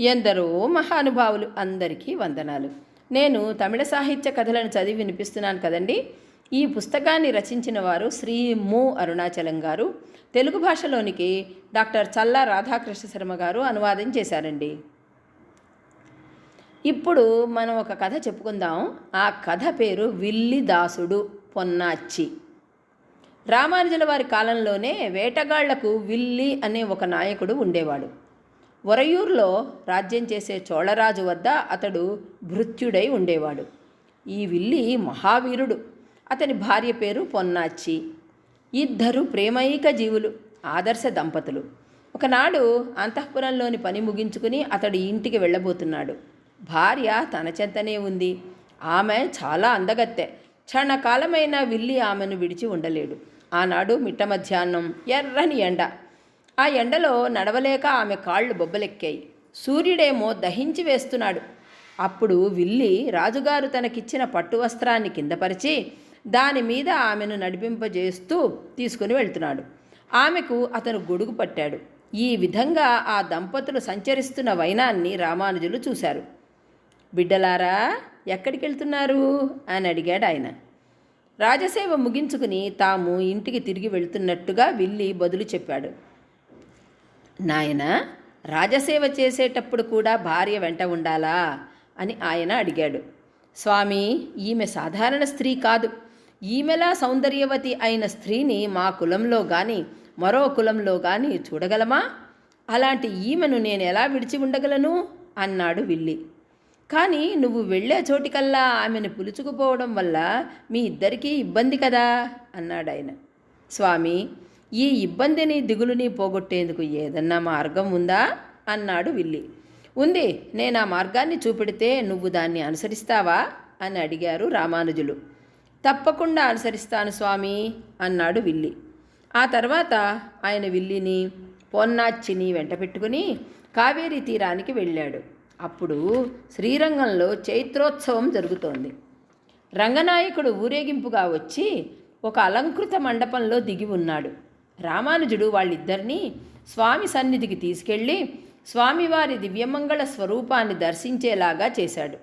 ఎందరో మహానుభావులు అందరికీ వందనాలు. నేను తమిళ సాహిత్య కథలను చదివి వినిపిస్తున్నాను కదండి. ఈ పుస్తకాన్ని రచించిన వారు శ్రీ ము అరుణాచలం గారు. తెలుగు భాషలోనికి డాక్టర్ చల్లా రాధాకృష్ణ శర్మ గారు అనువాదం చేశారండి. ఇప్పుడు మనం ఒక కథ చెప్పుకుందాం. ఆ కథ పేరు విల్లి దాసుడు పొన్నాచి రామానుజుల వారి కాలంలోనే వేటగాళ్ళకు విల్లి అనే ఒక నాయకుడు ఉండేవాడు. వరయూర్లో రాజ్యం చేసే చోళరాజు వద్ద అతడు భృత్యుడై ఉండేవాడు. ఈ విల్లి మహావీరుడు. అతని భార్య పేరు పొన్నాచి ఇద్దరు ప్రేమైక జీవులు ఆదర్శ దంపతులు. ఒకనాడు అంతఃపురంలోని పని ముగించుకుని అతడు ఇంటికి వెళ్ళబోతున్నాడు. భార్య తన చెంతనే ఉంది. ఆమె చాలా అందగత్తె. క్షణకాలమైన విల్లి ఆమెను విడిచి ఉండలేడు. ఆనాడు మిట్ట మధ్యాహ్నం ఎర్రని ఎండ. ఆ ఎండలో నడవలేక ఆమె కాళ్ళు బొబ్బలెక్కాయి. సూర్యుడేమో దహించి వేస్తున్నాడు. అప్పుడు విల్లి రాజుగారు తనకిచ్చిన పట్టు వస్త్రాన్ని కిందపరిచి దాని మీద ఆమెను నడిపింపజేస్తూ తీసుకుని వెళ్తున్నాడు. ఆమెకు అతను గొడుగు పట్టాడు. ఈ విధంగా ఆ దంపతులు సంచరిస్తున్న వైనాన్ని రామానుజులు చూశారు. బిడ్డలారా ఎక్కడికి వెళ్తున్నారు అని అడిగాడు ఆయన. రాజసేవ ముగించుకుని తాము ఇంటికి తిరిగి వెళ్తున్నట్టుగా విల్లి బదులు చెప్పాడు. నాయన రాజసేవ చేసేటప్పుడు కూడా భార్య వెంట ఉండాలా? అని ఆయన అడిగాడు. స్వామి ఈమె సాధారణ స్త్రీ కాదు. ఈమెలా సౌందర్యవతి అయిన స్త్రీని మా కులంలో కానీ మరో కులంలో కానీ చూడగలమా? అలాంటి ఈమెను నేను ఎలా విడిచి ఉండగలను? అన్నాడు విల్లి. కానీ నువ్వు వెళ్ళే చోటికల్లా ఆమెను పిలుచుకుపోవడం వల్ల మీ ఇద్దరికీ ఇబ్బంది కదా? అన్నాడు ఆయన స్వామి ఈ ఇబ్బందిని దిగులుని పోగొట్టేందుకు ఏదన్నా మార్గం ఉందా? అన్నాడు విల్లి. ఉంది నేను ఆ మార్గాన్ని చూపెడితే నువ్వు దాన్ని అనుసరిస్తావా? అని అడిగారు రామానుజులు. తప్పకుండా అనుసరిస్తాను స్వామి అన్నాడు విల్లి. ఆ తర్వాత ఆయన విల్లిని పొన్నాచ్చిని వెంట పెట్టుకుని కావేరీ తీరానికి వెళ్ళాడు. అప్పుడు శ్రీరంగంలో చైత్రోత్సవం జరుగుతోంది. రంగనాయకుడు ఊరేగింపుగా వచ్చి ఒక అలంకృత మండపంలో దిగి ఉన్నాడు. రామానుజుడు వాళ్ళిద్దరినీ స్వామి సన్నిధికి తీసుకెళ్ళి స్వామివారి దివ్యమంగళ స్వరూపాన్ని దర్శించేలాగా చేశాడు.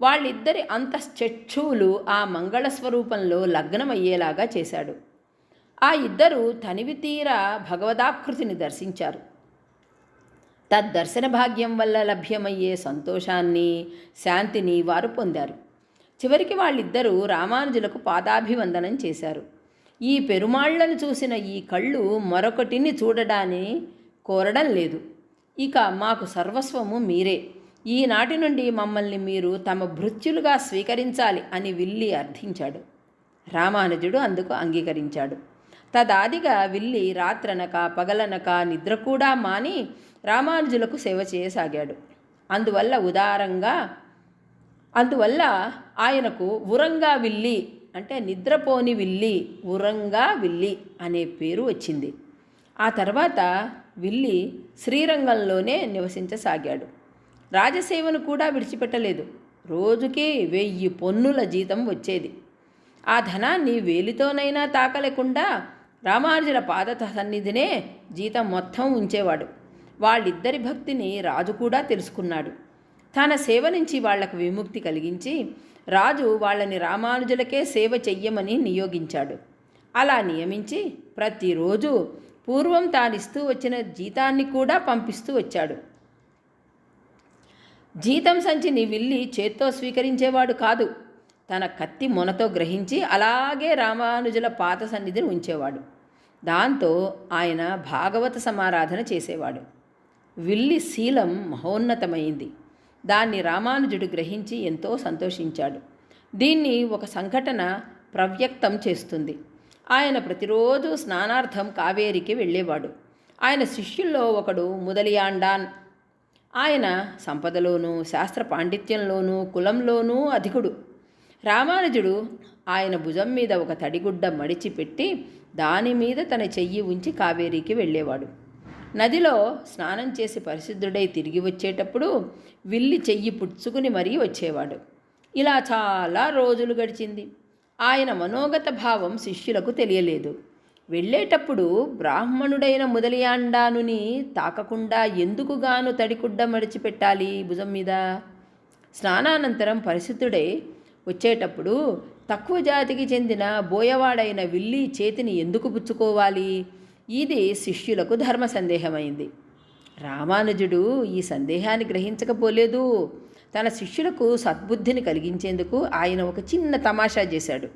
వాళ్ళిద్దరి అంతశ్చక్షువులు ఆ మంగళ స్వరూపంలో లగ్నమయ్యేలాగా చేశాడు. ఆ ఇద్దరు తనివి తీర భగవదాకృతిని దర్శించారు. తద్దర్శన భాగ్యం వల్ల లభ్యమయ్యే సంతోషాన్ని శాంతిని వారు పొందారు. చివరికి వాళ్ళిద్దరూ రామానుజులకు పాదాభివందనం చేశారు. ఈ పెరుమాళ్ళను చూసిన ఈ కళ్ళు మరొకటిని చూడడాన్ని కోరడం లేదు. ఇక మాకు సర్వస్వము మీరే. ఈనాటి నుండి మమ్మల్ని మీరు తమ భృత్యులుగా స్వీకరించాలి అని విల్లి అర్థించాడు. రామానుజుడు అందుకు అంగీకరించాడు. తదాదిగా విల్లి రాత్రనక పగలనక నిద్ర కూడా మాని రామానుజులకు సేవ చేయసాగాడు. అందువల్ల ఉదారంగా అందువల్ల ఆయనకు ఉరంగా విల్లి అంటే నిద్రపోని విల్లి ఉరంగా విల్లి అనే పేరు వచ్చింది. ఆ తర్వాత విల్లి శ్రీరంగంలోనే నివసించసాగాడు. రాజసేవను కూడా విడిచిపెట్టలేదు. రోజుకి వెయ్యి పొన్నుల జీతం వచ్చేది. ఆ ధనాన్ని వేలితోనైనా తాకలేకుండా రామానుజుల పాదత సన్నిధినే జీతం మొత్తం ఉంచేవాడు. వాళ్ళిద్దరి భక్తిని రాజు కూడా తెలుసుకున్నాడు. తన సేవ నుంచి వాళ్ళకు విముక్తి కలిగించి రాజు వాళ్ళని రామానుజులకే సేవ చెయ్యమని నియోగించాడు. అలా నియమించి ప్రతిరోజు పూర్వం తానిస్తూ వచ్చిన జీతాన్ని కూడా పంపిస్తూ వచ్చాడు. జీతం సంచిని విల్లి చేత్తో స్వీకరించేవాడు కాదు. తన కత్తి మొనతో గ్రహించి అలాగే రామానుజుల పాత సన్నిధిని ఉంచేవాడు. దాంతో ఆయన భాగవత సమారాధన చేసేవాడు. విల్లి శీలం మహోన్నతమైంది. దాన్ని రామానుజుడు గ్రహించి ఎంతో సంతోషించాడు. దీన్ని ఒక సంఘటన ప్రవ్యక్తం చేస్తుంది. ఆయన ప్రతిరోజు స్నానార్థం కావేరికి వెళ్ళేవాడు. ఆయన శిష్యుల్లో ఒకడు ముదలియాండాన్. ఆయన సంపదలోనూ శాస్త్ర పాండిత్యంలోనూ కులంలోనూ అధికుడు. రామానుజుడు ఆయన భుజం మీద ఒక తడిగుడ్డ మడిచి పెట్టి దాని మీద తన చెయ్యి ఉంచి కావేరీకి వెళ్ళేవాడు. నదిలో స్నానం చేసి పరిశుద్ధుడై తిరిగి వచ్చేటప్పుడు విల్లి చెయ్యి పుచ్చుకుని మరీ వచ్చేవాడు. ఇలా చాలా రోజులు గడిచింది. ఆయన మనోగత భావం శిష్యులకు తెలియలేదు. వెళ్ళేటప్పుడు బ్రాహ్మణుడైన ముదలియాండానుని తాకకుండా ఎందుకుగాను తడికుడ్డ మడిచిపెట్టాలి భుజం మీద? స్నానానంతరం పరిశుద్ధుడై వచ్చేటప్పుడు తక్కువ జాతికి చెందిన బోయవాడైన విల్లి చేతిని ఎందుకు పుచ్చుకోవాలి? ఇది శిష్యులకు ధర్మ సందేహమైంది. రామానుజుడు ఈ సందేహాన్ని గ్రహించకపోలేదు. తన శిష్యులకు సద్బుద్ధిని కలిగించేందుకు ఆయన ఒక చిన్న తమాషా చేశాడు.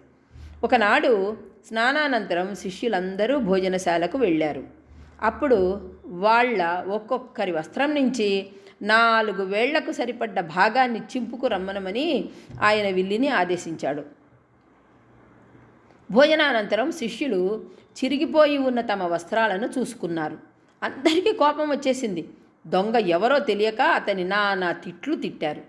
ఒకనాడు స్నానానంతరం శిష్యులందరూ భోజనశాలకు వెళ్ళారు. అప్పుడు వాళ్ళ ఒక్కొక్కరి వస్త్రం నుంచి నాలుగు వేళ్ళకు సరిపడ్డ భాగాన్ని చింపుకు రమ్మనమని ఆయన విల్లిని ఆదేశించాడు. భోజనానంతరం శిష్యులు చిరిగిపోయి ఉన్న తమ వస్త్రాలను చూసుకున్నారు. అందరికీ కోపం వచ్చేసింది. దొంగ ఎవరో తెలియక అతని నానా తిట్లు తిట్టారు.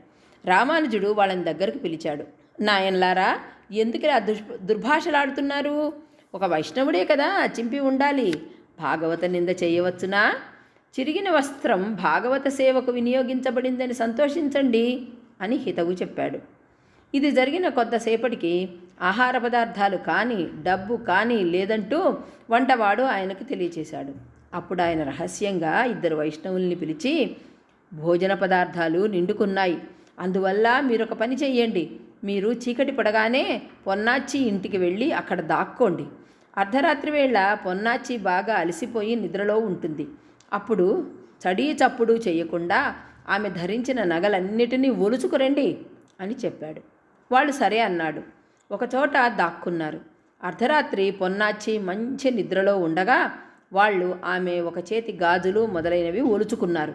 రామానుజుడు వాళ్ళని దగ్గరకు పిలిచాడు. నాయన్లారా ఎందుకు దుష్ దుర్భాషలాడుతున్నారు? ఒక వైష్ణవుడే కదా చింపి ఉండాలి. భాగవత నింద చేయవచ్చునా? చిరిగిన వస్త్రం భాగవత సేవకు వినియోగించబడిందని సంతోషించండి అని హితవు చెప్పాడు. ఇది జరిగిన కొద్దిసేపటికి ఆహార పదార్థాలు కానీ డబ్బు కానీ లేదంటూ వంటవాడు ఆయనకు తెలియచేశాడు. అప్పుడు ఆయన రహస్యంగా ఇద్దరు వైష్ణవుల్ని పిలిచి భోజన పదార్థాలు నిండుకున్నాయి. అందువల్ల మీరు ఒక పని చెయ్యండి. మీరు చీకటి పడగానే పొన్నాచి ఇంటికి వెళ్ళి అక్కడ దాక్కోండి. అర్ధరాత్రి వేళ పొన్నాచి బాగా అలసిపోయి నిద్రలో ఉంటుంది. అప్పుడు చడీ చప్పుడు చేయకుండా ఆమె ధరించిన నగలన్నిటినీ ఒలుచుకురండి అని చెప్పాడు. వాళ్ళు సరే అన్నాడు. ఒకచోట దాక్కున్నారు. అర్ధరాత్రి పొన్నాచి మంచి నిద్రలో ఉండగా వాళ్ళు ఆమె ఒక చేతి గాజులు మొదలైనవి ఒలుచుకున్నారు.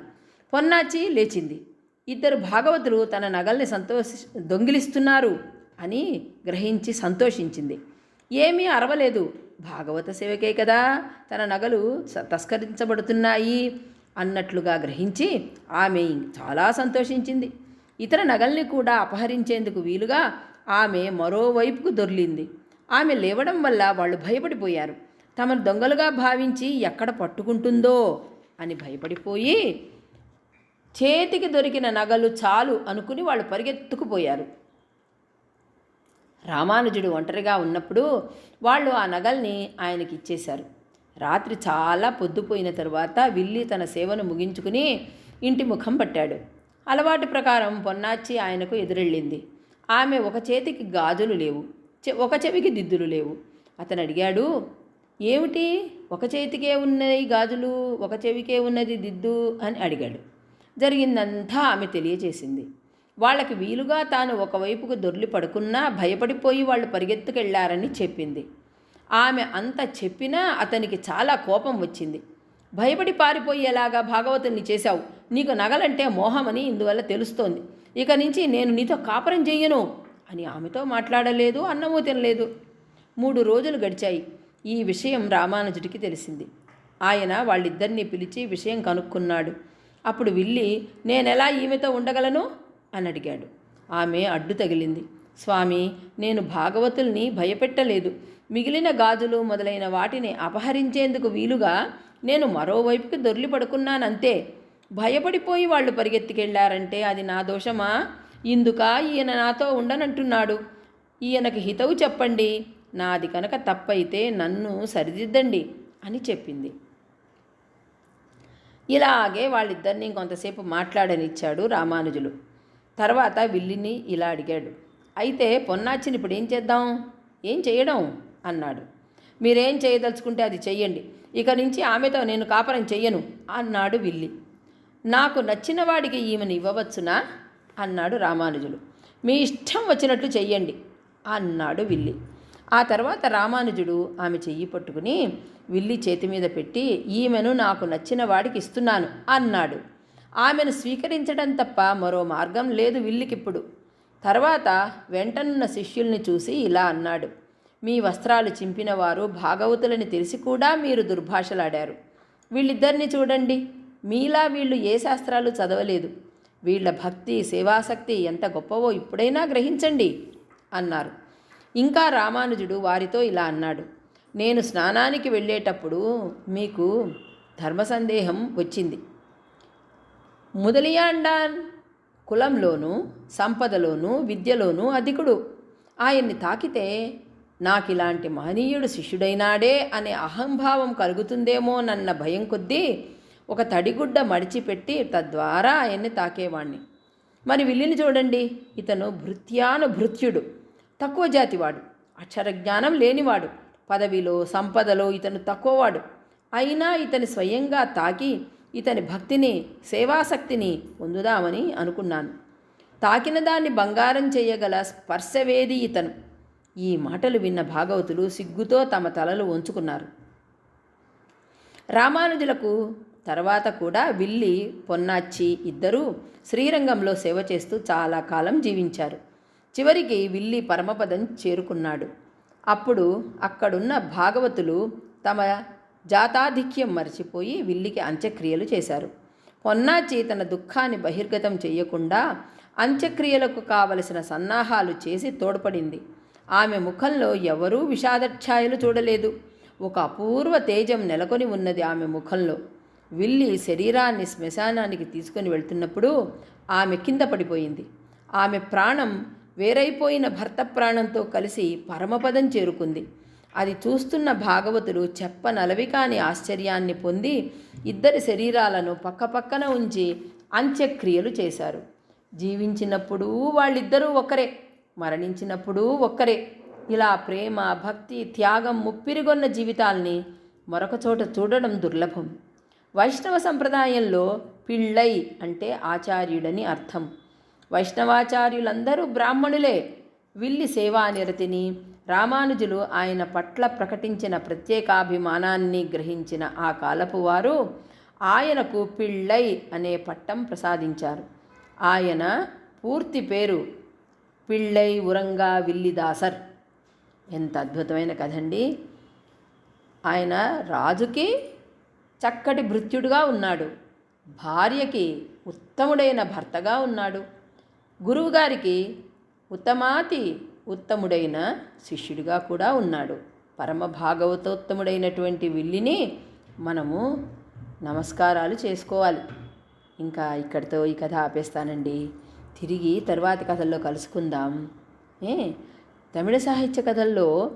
పొన్నాచి లేచింది. ఇద్దరు భాగవతులు తన నగల్ని సంతోషి దొంగిలిస్తున్నారు అని గ్రహించి సంతోషించింది. ఏమీ అరవలేదు. భాగవత సేవకే కదా తన నగలు తస్కరించబడుతున్నాయి అన్నట్లుగా గ్రహించి ఆమె చాలా సంతోషించింది. ఇతర నగల్ని కూడా అపహరించేందుకు వీలుగా ఆమె మరోవైపుకు దొర్లింది. ఆమె లేవడం వల్ల వాళ్ళు భయపడిపోయారు. తమను దొంగలుగా భావించి ఎక్కడ పట్టుకుంటుందో అని భయపడిపోయి చేతికి దొరికిన నగలు చాలు అనుకుని వాళ్ళు పరిగెత్తుకుపోయారు. రామానుజుడు ఒంటరిగా ఉన్నప్పుడు వాళ్ళు ఆ నగల్ని ఆయనకి ఇచ్చేశారు రాత్రి చాలా పొద్దుపోయిన తరువాత విల్లి తన సేవను ముగించుకుని ఇంటి ముఖం పట్టాడు. అలవాటు ప్రకారం పొన్నాచి ఆయనకు ఎదురెళ్ళింది. ఆమె ఒక చేతికి గాజులు లేవు చె- ఒక చెవికి దిద్దులు లేవు. అతను అడిగాడు ఏమిటి? ఒక చేతికే ఉన్నది గాజులు ఒక చెవికే ఉన్నది దిద్దు? అని అడిగాడు. జరిగిందంతా ఆమె తెలియజేసింది వాళ్ళకి వీలుగా తాను ఒకవైపుకు దొర్లి పడుకున్నా భయపడిపోయి వాళ్ళు పరిగెత్తుకెళ్ళారని చెప్పింది. ఆమె అంత చెప్పినా అతనికి చాలా కోపం వచ్చింది. భయపడి పారిపోయేలాగా భాగవతుల్ని చేశావు. నీకు నగలంటే మోహమని ఇందువల్ల తెలుస్తోంది. ఇక నుంచి నేను నీతో కాపురం చెయ్యను అని ఆమెతో మాట్లాడలేదు అన్నము తినలేదు. మూడు రోజులు గడిచాయి. ఈ విషయం రామానుజుడికి తెలిసింది. ఆయన వాళ్ళిద్దరినీ పిలిచి విషయం కనుక్కున్నాడు. అప్పుడు విల్లి నేనెలా ఈమెతో ఉండగలను? అని అడిగాడు. ఆమె అడ్డు తగిలింది. స్వామి నేను భాగవతుల్ని భయపెట్టలేదు. మిగిలిన గాజులు మొదలైన వాటిని అపహరించేందుకు వీలుగా నేను మరోవైపుకి దొర్లి పడుకున్నానంతే భయపడిపోయి వాళ్ళు పరిగెత్తికెళ్ళారంటే అది నా దోషమా? ఇందుక ఈయన నాతో ఉండనంటున్నాడు. ఈయనకి హితవు చెప్పండి. నాది కనుక తప్పైతే నన్ను సరిదిద్దండి అని చెప్పింది. ఇలాగే వాళ్ళిద్దరిని కొంతసేపు మాట్లాడనిచ్చాడు రామానుజులు. తర్వాత విల్లిని ఇలా అడిగాడు. అయితే పొన్నాచిని ఇప్పుడు ఏం చేద్దాం? ఏం చేయడం? అన్నాడు. మీరేం చేయదలుచుకుంటే అది చెయ్యండి. ఇక నుంచి ఆమెతో నేను కాపరం చెయ్యను అన్నాడు విల్లి. నాకు నచ్చిన వాడికి ఈమెను ఇవ్వవచ్చునా? అన్నాడు రామానుజులు. మీ ఇష్టం వచ్చినట్లు చెయ్యండి అన్నాడు విల్లి. ఆ తర్వాత రామానుజుడు ఆమె చెయ్యి పట్టుకుని విల్లి చేతి మీద పెట్టి ఈమెను నాకు నచ్చిన వాడికి ఇస్తున్నాను అన్నాడు. ఆమెను స్వీకరించడం తప్ప మరో మార్గం లేదు విల్లికిప్పుడు. తర్వాత వెంటనున్న శిష్యుల్ని చూసి ఇలా అన్నాడు. మీ వస్త్రాలు చింపినవారు భాగవతులని తెలిసి కూడా మీరు దుర్భాషలాడారు. వీళ్ళిద్దరిని చూడండి మీలా వీళ్ళు ఏ శాస్త్రాలు చదవలేదు. వీళ్ళ భక్తి సేవాసక్తి ఎంత గొప్పవో ఇప్పుడైనా గ్రహించండి అన్నారు. ఇంకా రామానుజుడు వారితో ఇలా అన్నాడు. నేను స్నానానికి వెళ్ళేటప్పుడు మీకు ధర్మ సందేహం వచ్చింది. ముదలియాండాన్ కులంలోనూ సంపదలోనూ విద్యలోనూ అధికుడు. ఆయన్ని తాకితే నాకు ఇలాంటి మహనీయుడు శిష్యుడైనాడే అనే అహంభావం కలుగుతుందేమోనన్న భయం కొద్దీ ఒక తడిగుడ్డ మడిచిపెట్టి తద్వారా ఆయన్ని తాకేవాణ్ణి. మరి విల్లిని చూడండి. ఇతను భృత్యాను భృత్యుడు తక్కువ జాతివాడు. అక్షరజ్ఞానం లేనివాడు. పదవిలో సంపదలో ఇతను తక్కువవాడు. అయినా ఇతని స్వయంగా తాకి ఇతని భక్తిని సేవాశక్తిని పొందుదామని అనుకున్నాను. తాకిన దాన్ని బంగారం చేయగల స్పర్శవేది ఇతను. ఈ మాటలు విన్న భాగవతులు సిగ్గుతో తమ తలలు వంచుకున్నారు. రామానుజులకు తర్వాత కూడా విల్లి పొన్నాచి ఇద్దరూ శ్రీరంగంలో సేవ చేస్తూ చాలా కాలం జీవించారు. చివరికి విల్లి పరమపదం చేరుకున్నాడు. అప్పుడు అక్కడున్న భాగవతులు తమ జాతాధిక్యం మరచిపోయి విల్లికి అంత్యక్రియలు చేశారు. పొన్నాచి తన దుఃఖాన్ని బహిర్గతం చేయకుండా అంత్యక్రియలకు కావలసిన సన్నాహాలు చేసి తోడ్పడింది. ఆమె ముఖంలో ఎవరూ విషాదఛాయలు చూడలేదు. ఒక అపూర్వ తేజం నెలకొని ఉన్నది ఆమె ముఖంలో. విల్లి శరీరాన్ని శ్మశానానికి తీసుకొని వెళ్తున్నప్పుడు ఆమె కింద పడిపోయింది. ఆమె ప్రాణం వేరైపోయిన భర్త ప్రాణంతో కలిసి పరమపదం చేరుకుంది. అది చూస్తున్న భాగవతులు చెప్పనలవి కాని ఆశ్చర్యాన్ని పొంది ఇద్దరి శరీరాలను పక్కపక్కన ఉంచి అంత్యక్రియలు చేశారు. జీవించినప్పుడు వాళ్ళిద్దరూ ఒకరే మరణించినప్పుడు ఒక్కరే. ఇలా ప్రేమ భక్తి త్యాగం ముప్పిరిగొన్న జీవితాల్ని మరొక చోట చూడడం దుర్లభం. వైష్ణవ సంప్రదాయంలో పిళ్ళై అంటే ఆచార్యుడని అర్థం. వైష్ణవాచార్యులందరూ బ్రాహ్మణులే. విల్లి సేవానిరతిని రామానుజులు ఆయన పట్ల ప్రకటించిన ప్రత్యేకాభిమానాన్ని గ్రహించిన ఆ కాలపు వారు ఆయనకు పిళ్ళై అనే పట్టం ప్రసాదించారు. ఆయన పూర్తి పేరు పిళ్ళై ఉరంగా విల్లిదాసర్. ఎంత అద్భుతమైన కథండి. ఆయన రాజుకి చక్కటి భృత్యుడుగా ఉన్నాడు. భార్యకి ఉత్తముడైన భర్తగా ఉన్నాడు. గురువుగారికి ఉత్తమాతి ఉత్తముడైన శిష్యుడిగా కూడా ఉన్నాడు. పరమ భాగవతోత్తముడైనటువంటి విల్లిని మనము నమస్కారాలు చేసుకోవాలి. ఇంకా ఇక్కడితో ఈ కథ ఆపేస్తానండి. తిరిగి తర్వాతి కథల్లో కలుసుకుందాం. ఏ? తమిళ సాహిత్య కథల్లో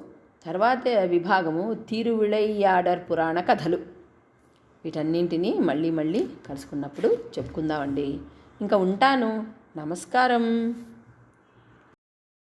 తర్వాత విభాగము తిరువిళయ్యాడర్ పురాణ కథలు. వీటన్నింటినీ మళ్ళీ మళ్ళీ కలుసుకున్నప్పుడు చెప్పుకుందామండి. ఇంకా ఉంటాను. నమస్కారం.